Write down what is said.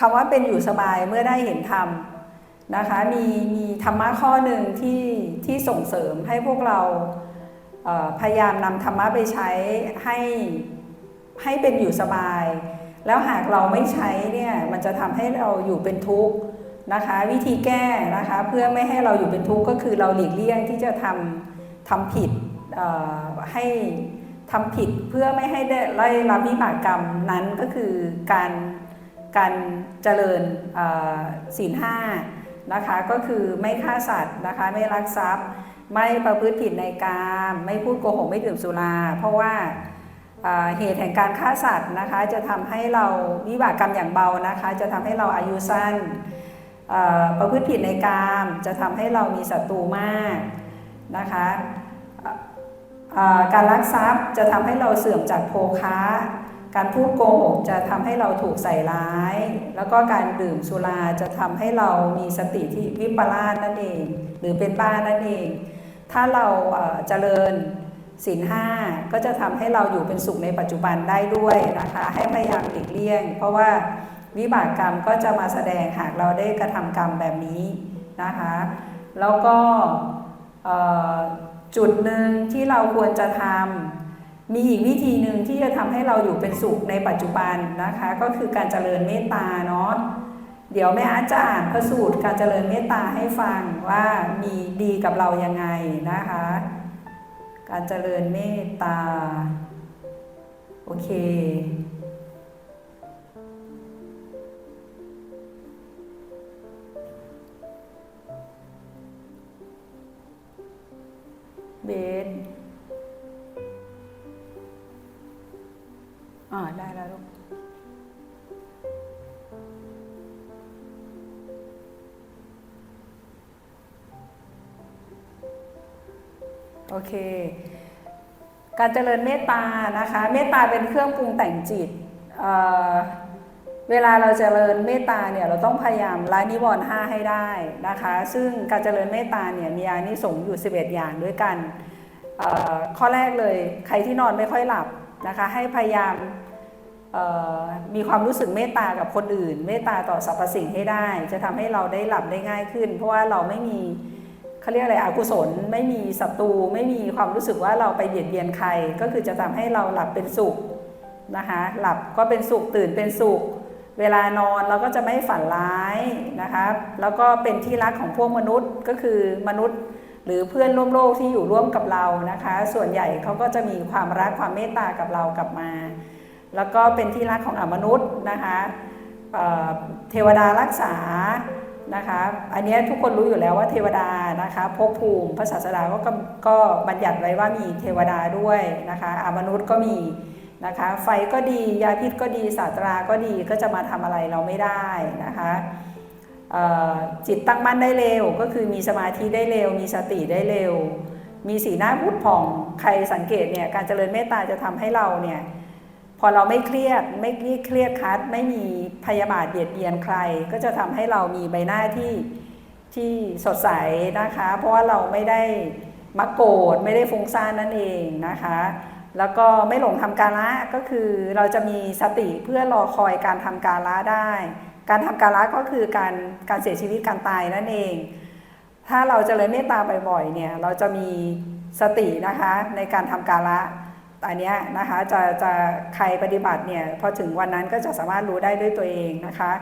คำว่าเป็นอยู่สบายเมื่อได้เห็นธรรมนะคะมีมีธรรมะข้อหนึ่งที่ที่ส่งเสริมให้พวกเราเพยายามนำธรรมะไปใช้ให้ให้เป็นอยู่สบาย แล้วหากเราไม่ใช้เนี่ยมันจะทำให้เราอยู่เป็นทุกข์นะคะ วิธีแก้นะคะเพื่อไม่ให้เราอยู่เป็นทุกข์ก็คือเราหลีกเลี่ยงที่จะทำทำผิดให้ ทำผิดเพื่อไม่ให้ได้ไล่รับวิบากกรรมนั้นก็คือการการเจริญเอ่อศีลห้านะคะก็คือไม่ฆ่าสัตว์นะคะไม่ลักทรัพย์ ไม่ประพฤติผิดในกามไม่พูดโกหกไม่ดื่มสุรา เพราะว่าอ่าเหตุแห่งการฆ่าสัตว์นะคะจะทำให้เราวิบากกรรมอย่างเบานะคะจะทำให้เราอายุสั้นประพฤติผิดในกามจะทำให้เรามีศัตรูมากนะคะ การลักทรัพย์จะทำให้เราเสื่อมจากโภคะการพูดโกหกจะทำให้เราถูกใส่ร้าย แล้วก็การดื่มสุราจะทำให้เรามีสติที่วิปลาสนั่นเอง หรือเป็นบ้านั่นเอง ถ้าเราเจริญศีลห้าก็จะทำให้เราอยู่เป็นสุขในปัจจุบันได้ด้วยนะคะ ให้พยายามหลีกเลี่ยง เพราะว่าวิบากกรรมก็จะมาแสดงหากเราได้กระทำกรรมแบบนี้นะคะ แล้วก็ จุดหนึ่งที่เราควรจะทำมีอีกวิธีหนึ่งที่จะทำให้เราอยู่เป็นสุขในปัจจุบันนะคะ ก็คือการเจริญเมตตาเนาะเดี๋ยวแม่อาจจะอ่านพระสูตรการเจริญเมตตาให้ฟังว่ามีดีกับเรายังไงนะคะ การเจริญเมตตา โอเค เบสอ่าได้แล้วลูกโอเค การเจริญเมตตานะคะ เมตตาเป็นเครื่องปรุงแต่งจิต เวลาเราจเจริญเมตตาเนี่ยเราต้องพยายามละนิวรณ์ห้าให้ได้นะคะ ซึ่งการเจริญเมตตาเนี่ยมีอานิสงส์อยู่ 11 อย่างด้วยกัน ข้อแรกเลยใครที่นอนไม่ค่อยหลับนะคะให้พยายามมีความรู้สึกเมตตากับคนอื่น เมตตาต่อสรรพสิ่งให้ได้ จะทำให้เราได้หลับได้ง่ายขึ้น เพราะว่าเราไม่มีเขาเรียกอะไรอกุศล ไม่มีศัตรูไม่มีความรู้สึกว่าเราไปเบียดเบียนใคร ก็คือจะทำให้เราหลับเป็นสุขนะคะหลับก็เป็นสุขตื่นเป็นสุข เวลานอนเราก็จะไม่ฝันร้ายนะคะแล้วก็เป็นที่รักของพวกมนุษย์ก็คือมนุษย์ หรือเพื่อนร่วมโลกที่อยู่ร่วมกับเรานะคะ ส่วนใหญ่เขาก็จะมีความรักความเมตตากับเรากลับมา แล้วก็เป็นที่รักของอมนุษย์นะคะเเทวดารักษานะคะอันนี้ทุกคนรู้อยู่แล้วว่าเทวดานะคะภพภูมิพระศาสดาก็กำก็บัญญัติไว้ว่ามีเทวดาด้วยนะคะอมนุษย์ก็มี นะคะ ไฟก็ดียาพิษก็ดีศาสตราก็ดีก็จะมาทำอะไรเราไม่ได้นะคะจิตตั้งมั่นได้เร็ว ก็คือมีสมาธิได้เร็ว มีสติได้เร็ว มีสีหน้าพุดผ่องใครสังเกตเนี่ยการเจริญเมตตาจะทำให้เราเนี่ยพอเราไม่เครียดไม่เครียดคัดไม่มีพยาบาทเบียดเบียนใคร ก็จะทำให้เรามีใบหน้าที่ที่สดใสนะคะ เพราะว่าเราไม่ได้มักโกรธไม่ได้ฟุ้งซ่านนั่นเองนะคะ แล้วก็ไม่หลงทำการละก็คือเราจะมีสติเพื่อรอคอยการทำการละได้ การทำการละก็คือการการเสียชีวิตการตายนั่นเอง ถ้าเราเจริญเมตตาบ่อยๆเนี่ยเราจะมีสตินะคะในการทำการละอันนี้นะคะจะจะใครปฏิบัติเนี่ยพอถึงวันนั้นก็จะสามารถรู้ได้ด้วยตัวเองนะคะ